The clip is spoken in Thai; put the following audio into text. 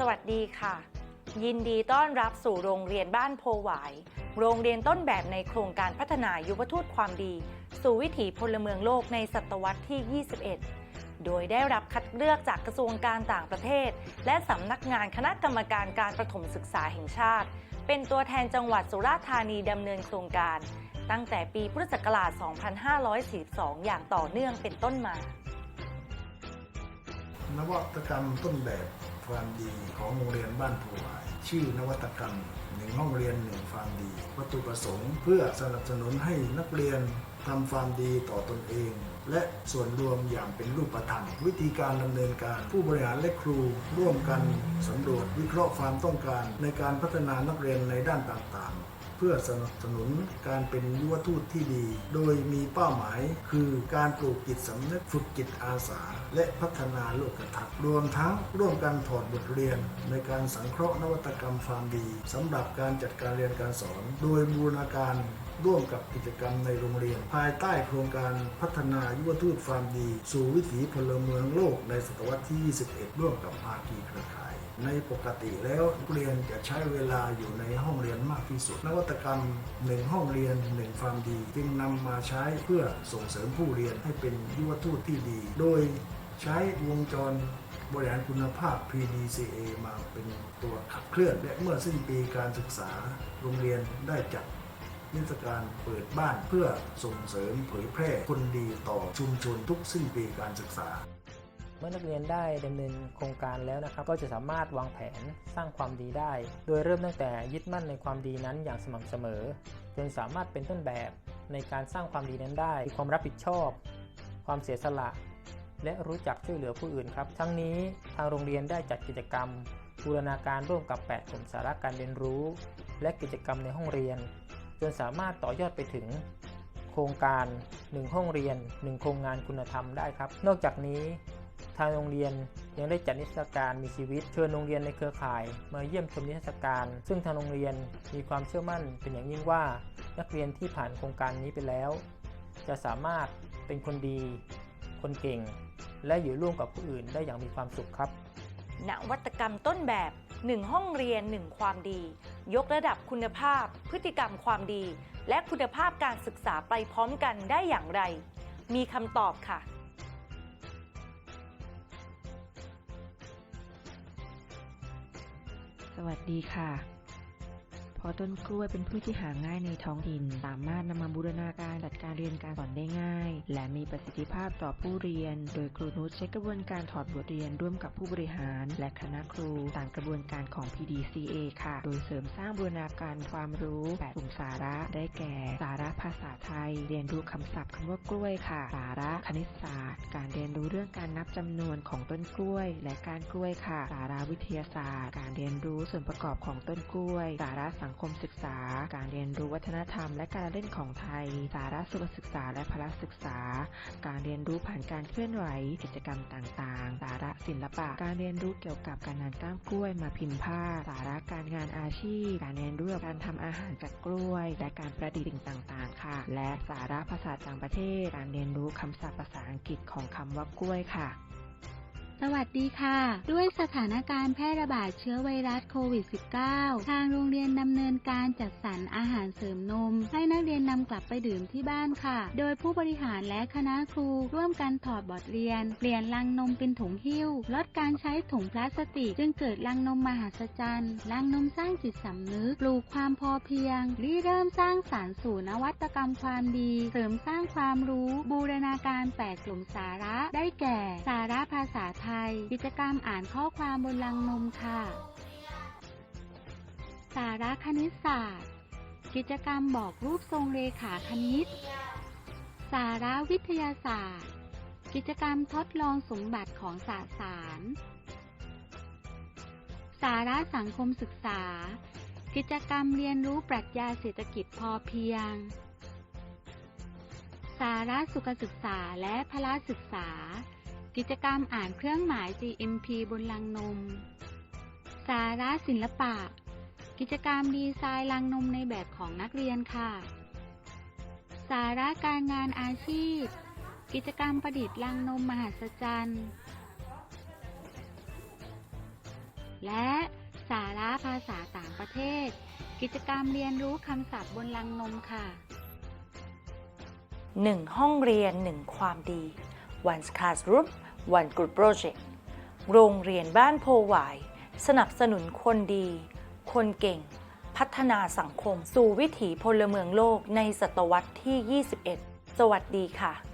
สวัสดีค่ะ ยินดีต้อนรับสู่โรงเรียนบ้านโพหวาย โรงเรียนต้นแบบในโครงการพัฒนายุวทูตความดี สู่วิถีพลเมืองโลกในศตวรรษที่ 21 โดยได้รับคัดเลือกจากกระทรวงการต่างประเทศ และสำนักงานคณะกรรมการการประถมศึกษาแห่งชาติ เป็นตัวแทนจังหวัดสุราษฎร์ธานีดำเนินโครงการ ตั้งแต่ปีพุทธศักราช 2542 อย่างต่อเนื่องเป็นต้นมานวัตกรรมต้นแบบ ความดีของโรงเรียนบ้านผู้หวาย ชื่อนวัตกรรมหนึ่งห้องเรียนหนึ่งความดี วัตถุประสงค์เพื่อสนับสนุนให้นักเรียนทำความดีต่อตนเอง และส่วนรวมอย่างเป็นรูปธรรม วิธีการดำเนินการผู้บริหารและครู ร่วมกันสำรวจวิเคราะห์ความต้องการ ในการพัฒนานักเรียนในด้านต่างๆ เพื่อสนับสนุนการเป็นยุวทูตที่ดี โดยมีเป้าหมายคือการปลูกจิตสำนึกฝึกจิตอาสา และพัฒนาโลกทัศน์รวมทั้งร่วมกันถอดบทเรียน ในการสังเคราะห์นวัตกรรมความดีสำหรับการจัดการเรียนการสอน โดยบูรณาการร่วมกับกิจกรรมในโรงเรียน ภายใต้โครงการพัฒนายุวทูตความดี สู่วิถีพลเมืองโลกในศตวรรษที่ 21 ร่วมกับภาคีเครือข่าย ในปกติแล้วนักเรียนจะใช้เวลาอยู่ในห้องเรียนมากที่สุด นวัตกรรมหนึ่งห้องเรียนหนึ่งความดี จึงนำมาใช้เพื่อส่งเสริมผู้เรียนให้เป็นยุวทูตที่ดี โดย ใช้วงจรบริหารคุณภาพ PDCA มาเป็นตัวขับเคลื่อน และเมื่อสิ้นปีการศึกษาโรงเรียนได้จัดนิทรรศการเปิดบ้านเพื่อส่งเสริมเผยแพร่คนดีต่อชุมชนทุกสิ้นปีการศึกษา เมื่อนักเรียนได้ดำเนินโครงการแล้วนะครับ ก็จะสามารถวางแผนสร้างความดีได้ โดยเริ่มตั้งแต่ยึดมั่นในความดีนั้นอย่างสม่ำเสมอ จนสามารถเป็นต้นแบบในการสร้างความดีนั้นได้มีความรับผิดชอบ ความเสียสละ และรู้จักช่วยเหลือผู้อื่นครับ ทั้งนี้ทางโรงเรียนได้จัดกิจกรรมบูรณาการร่วมกับ 8 กลุ่มสาระการเรียนรู้ และกิจกรรมในห้องเรียน จนสามารถต่อยอดไปถึง โครงการ 1 ห้องเรียน 1 โครงงานคุณธรรมได้ครับ นอกจากนี้ ทางโรงเรียนยังได้จัดนิทรรศการมีชีวิตเชิญโรงเรียนในเครือข่าย มาเยี่ยมชมนิทรรศการ ซึ่งทางโรงเรียนมีความเชื่อมั่นเป็นอย่างยิ่งว่า นักเรียนที่ผ่านโครงการนี้ไปแล้ว จะสามารถเป็นคนดี คนเก่ง และอยู่ร่วมกับผู้อื่นได้อย่างมีความสุขครับ นวัตกรรมต้นแบบ 1 ห้องเรียน 1 ความดี ยกระดับคุณภาพ พฤติกรรมความดี และคุณภาพการศึกษาไปพร้อมกันได้อย่างไร มีคำตอบค่ะ สวัสดีค่ะเพ ราะต้นกล้วยเป็นพืชที่หาง่ายในท้องถิ่น สามารถนำมาบูรณาการจัดการเรียนการสอนได้ง่าย และมีประสิทธิภาพต่อผู้เรียน โดยครูนุชใช้กระบวนการถอดบทเรียนร่วมกับผู้บริหาร และคณะครูตามกระบวนการของ PDCA ค่ะ โดยเสริมสร้างบูรณาการความรู้แปดกลุ่มสาระได้แก่ สาระภาษาไทย เรียนรู้คำศัพท์คำว่ากล้วยค่ะ สาระคณิตศาสตร์ การเรียนรู้เรื่องการนับจำนวนของต้นกล้วย และการกล้วยค่ะ สาระวิทยาศาสตร์ การเรียนรู้ส่วนประกอบของต้นกล้วย สาระสังคมศึกษา การเรียนรู้วัฒนธรรมและการเล่นของไทย สาระสุขศึกษาและพละศึกษา การเรียนรู้ผ่านการเคลื่อนไหว กิจกรรมต่างๆ สาระศิลปะ การเรียนรู้เกี่ยวกับการนานก้ามกล้วยมาพิมพ์ผ้า สาระการงานอาชีพ การเรียนรู้การทำอาหารจากกล้วย และการประดิษฐ์ต่างๆ ค่ะ และสาระภาษาต่างประเทศ การเรียนรู้คำศัพท์ภาษาอังกฤษของคำว่ากล้วยค่ะ วัสดีค่ะ ด้วยสถานการณ์แพร่ระบาดเชื้อไวรัสโควิด -19 ทางโรงเรียนดำเนินการจัดสรรอาหารเสริมนม ให้นักเรียนนำกลับไปดื่มที่บ้านค่ะ โดยผู้บริหารและคณะครูร่วมกันถอดบทเรียน เปลี่ยนลังนมเป็นถุงหิ้ว ลดการใช้ถุงพลาสติก จึงเกิดลังนมมหัศจรรย์ลังนมสร้างจิตสำนึก ปลูกความพอเพียงริเริ่มสร้างสารรค์สู่นวัตกรรมความดี เสริมสร้างความรู้ บูรณาการแปดกลุ่มสาระ ได้แก่ สาระภาษาไทยกิจกรรมอ่านข้อความบนลังนมค่ะ สาระคณิตศาสตร์ กิจกรรมบอกรูปทรงเรขาคณิต สาระวิทยาศาสตร์ กิจกรรมทดลองสมบัติของสสาร สาระสังคมศึกษา กิจกรรมเรียนรู้ปรัชญาเศรษฐกิจพอเพียงสาระสุขศึกษาและพละศึกษา กิจกรรมอ่านเครื่องหมาย GMP บนลังนม สาระศิลปะ กิจกรรมดีไซน์ลังนมในแบบของนักเรียนค่ะ สาระการงานอาชีพ กิจกรรมประดิษฐ์ลังนมมหัศจรรย์ และสาระภาษาต่างประเทศ กิจกรรมเรียนรู้คำศัพท์บนลังนมค่ะ 1 ห้องเรียน 1 ความดี One Classroom วันกูรูโปรเจกต์โรงเรียนบ้านโพหวาย สนับสนุนคนดี คนเก่ง พัฒนาสังคมสู่วิถีพลเมืองโลกในศตวรรษที่ 21 สวัสดีค่ะ